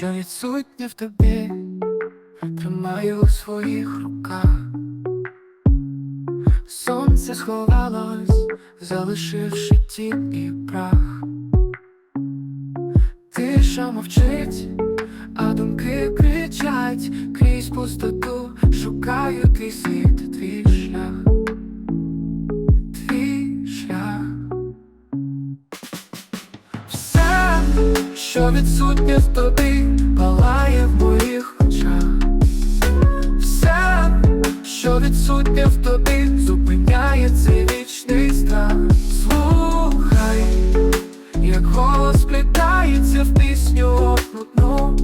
що відсутнє в тобі, тримаю у своїх руках. Сонце сховалось, залишивши тінь і прах. Тиша мовчить, а думки кричать крізь пустоту, шукаю твій світ, що відсутнє в тобі, палає в моїх очах. Все, що відсутнє в тобі, зупиняє цей вічний страх. Слухай, як голос плітається в пісню одну,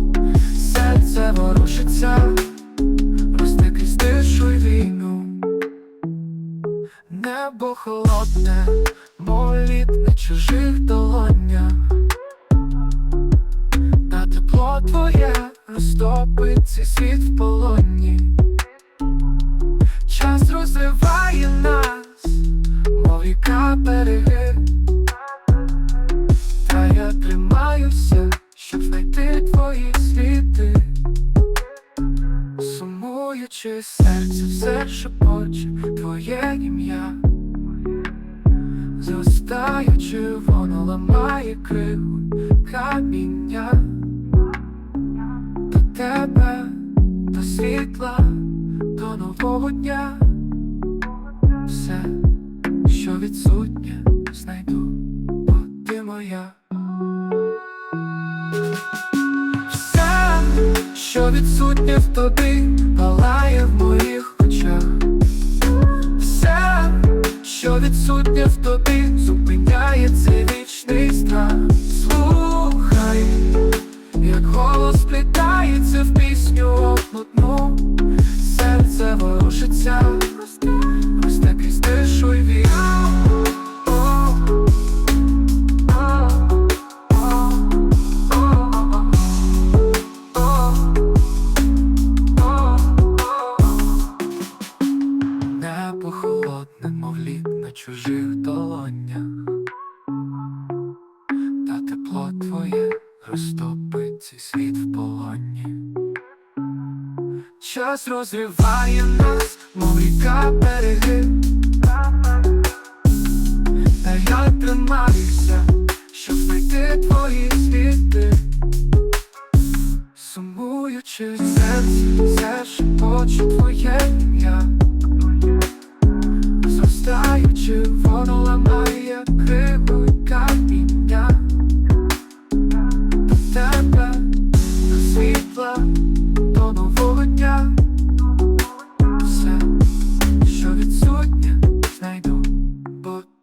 серце ворушиться, росте крізь тишу й війну. Небо холодне, моліт на чужих долонях, розтопить світ в полоні. Час розриває нас, мов ріка береги. Та я тримаюся, щоб знайти твої сліди. Сумуючи серце, все шепоче твоє ім'я. Зростаючи, воно ламає кригу каміння. Тебе, до світла, до нового дня. Все, що відсутнє, знайду, бо ти моя. Все, що відсутнє в тобі, палає в моїх очах. Все, що відсутнє в тобі, серце ворушиться, росте крізь тишу й о. Небо холодне, мов лід на чужих долонях, та тепло твоє розтопить цей світ в полоні. Час розриває нас, мов ріка береги. Та я тримаюся, щоб знайти твої сліди. Сумуючи серце, все шепоче твоє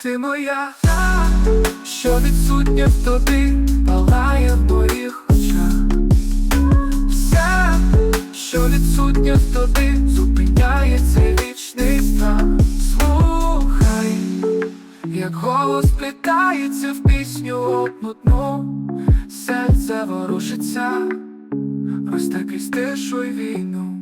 ти моя, Та, що відсутнє в тобі, палає в моїх очах. Все, що відсутнє в тобі, зупиняє цей вічний страх. Слухай, як голос плітається в пісню одну, серце ворушиться, росте крізь тишу й війну.